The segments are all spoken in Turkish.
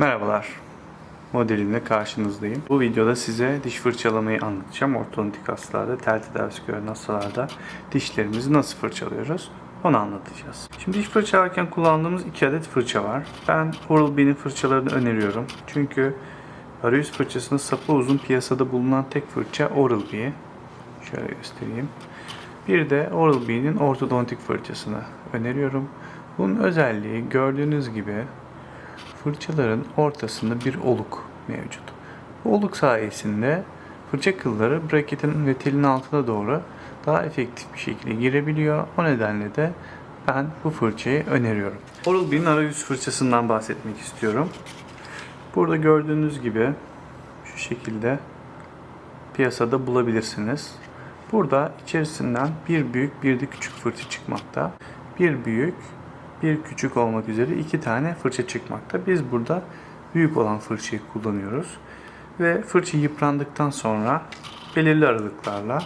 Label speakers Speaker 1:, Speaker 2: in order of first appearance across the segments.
Speaker 1: Merhabalar. Modelimle karşınızdayım. Bu videoda size diş fırçalamayı anlatacağım. Ortodontik hastalarda, tel tedavisi gören hastalarda dişlerimizi nasıl fırçalıyoruz onu anlatacağız. Şimdi diş fırçalarken kullandığımız iki adet fırça var. Ben Oral-B'nin fırçalarını öneriyorum. Çünkü arayüz fırçasının sapı uzun piyasada bulunan tek fırça Oral-B. Şöyle göstereyim. Bir de Oral-B'nin ortodontik fırçasını öneriyorum. Bunun özelliği gördüğünüz gibi fırçaların ortasında bir oluk mevcut. Bu oluk sayesinde fırça kılları braketin ve telin altına doğru daha efektif bir şekilde girebiliyor. O nedenle de ben bu fırçayı öneriyorum. Oral-B'nin arayüz fırçasından bahsetmek istiyorum. Burada gördüğünüz gibi şu şekilde piyasada bulabilirsiniz. Burada içerisinden bir büyük bir de küçük fırça çıkmakta. Bir büyük bir küçük olmak üzere iki tane fırça çıkmakta. Biz burada büyük olan fırçayı kullanıyoruz. Ve fırça yıprandıktan sonra belirli aralıklarla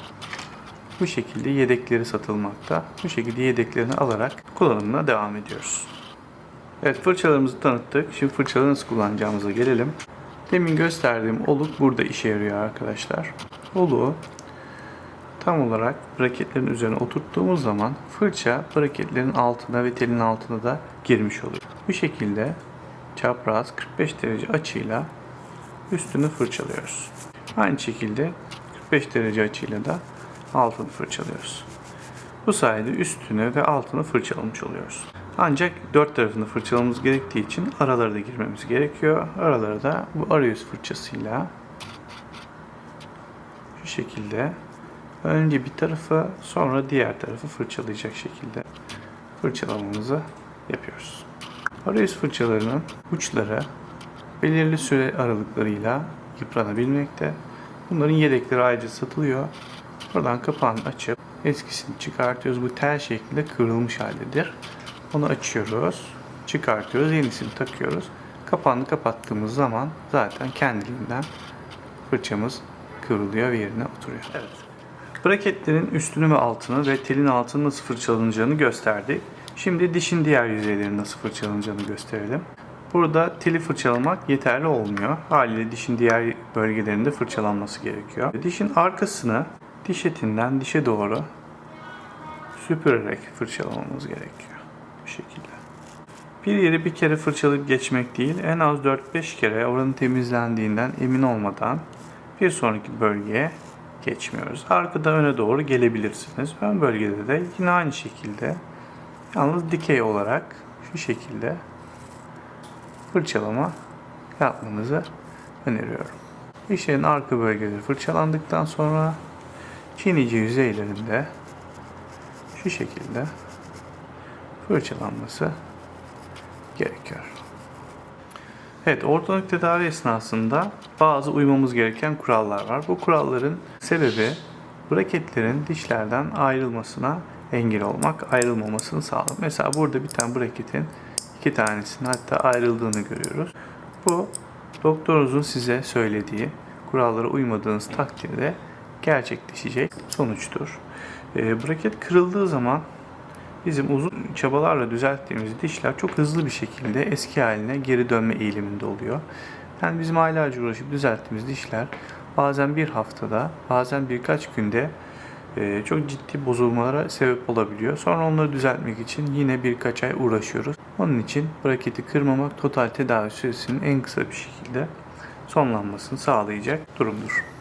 Speaker 1: bu şekilde yedekleri satılmakta. Bu şekilde yedeklerini alarak kullanımına devam ediyoruz. Evet fırçalarımızı tanıttık. Şimdi fırçaları nasıl kullanacağımıza gelelim. Demin gösterdiğim oluk burada işe yarıyor arkadaşlar. Oluğu tam olarak braketlerin üzerine oturttuğumuz zaman fırça braketlerin altına ve telin altına da girmiş oluyor. Bu şekilde çapraz 45 derece açıyla üstünü fırçalıyoruz. Aynı şekilde 45 derece açıyla da altını fırçalıyoruz. Bu sayede üstünü ve altını fırçalamış oluyoruz. Ancak dört tarafını fırçalamamız gerektiği için aralara da girmemiz gerekiyor. Araları da bu arayüz fırçasıyla şu şekilde önce bir tarafı sonra diğer tarafı fırçalayacak şekilde fırçalamamızı yapıyoruz. Arayüz fırçalarının uçları belirli süre aralıklarıyla yıpranabilmekte. Bunların yedekleri ayrıca satılıyor. Buradan kapağını açıp eskisini çıkartıyoruz. Bu tel şeklinde kıvrılmış haldedir. Onu açıyoruz. Çıkartıyoruz. Yenisini takıyoruz. Kapağını kapattığımız zaman zaten kendiliğinden fırçamız kıvrılıyor ve yerine oturuyor. Evet. Braketlerin üstünü ve altını ve telin altını nasıl fırçalanacağını gösterdik. Şimdi dişin diğer yüzeylerinin nasıl fırçalanacağını gösterelim. Burada teli fırçalamak yeterli olmuyor. Haliyle dişin diğer bölgelerinde fırçalanması gerekiyor. Dişin arkasını diş etinden dişe doğru süpürerek fırçalamamız gerekiyor. Bu şekilde. Bir yeri bir kere fırçalayıp geçmek değil, en az 4-5 kere oranın temizlendiğinden emin olmadan bir sonraki bölgeye geçmiyoruz. Arkada öne doğru gelebilirsiniz. Ön bölgede de yine aynı şekilde yalnız dikey olarak şu şekilde fırçalama yapmanızı öneriyorum. Dişlerin arka bölgeleri fırçalandıktan sonra çiğnici yüzeylerinde şu şekilde fırçalanması gerekiyor. Evet, ortodontik tedavi esnasında bazı uymamız gereken kurallar var. Bu kuralların sebebi braketlerin dişlerden ayrılmasına engel olmak, ayrılmamasını sağlamak. Mesela burada bir tane braketin iki tanesinin hatta ayrıldığını görüyoruz. Bu doktorunuzun size söylediği kurallara uymadığınız takdirde gerçekleşecek sonuçtur. E, braket kırıldığı zaman bizim uzun çabalarla düzelttiğimiz dişler çok hızlı bir şekilde eski haline geri dönme eğiliminde oluyor. Yani bizim aylarca uğraşıp düzelttiğimiz dişler bazen bir haftada, bazen birkaç günde e, çok ciddi bozulmalara sebep olabiliyor. Sonra onları düzeltmek için yine birkaç ay uğraşıyoruz. Onun için braketi kırmamak total tedavi süresinin en kısa bir şekilde sonlanmasını sağlayacak durumdur.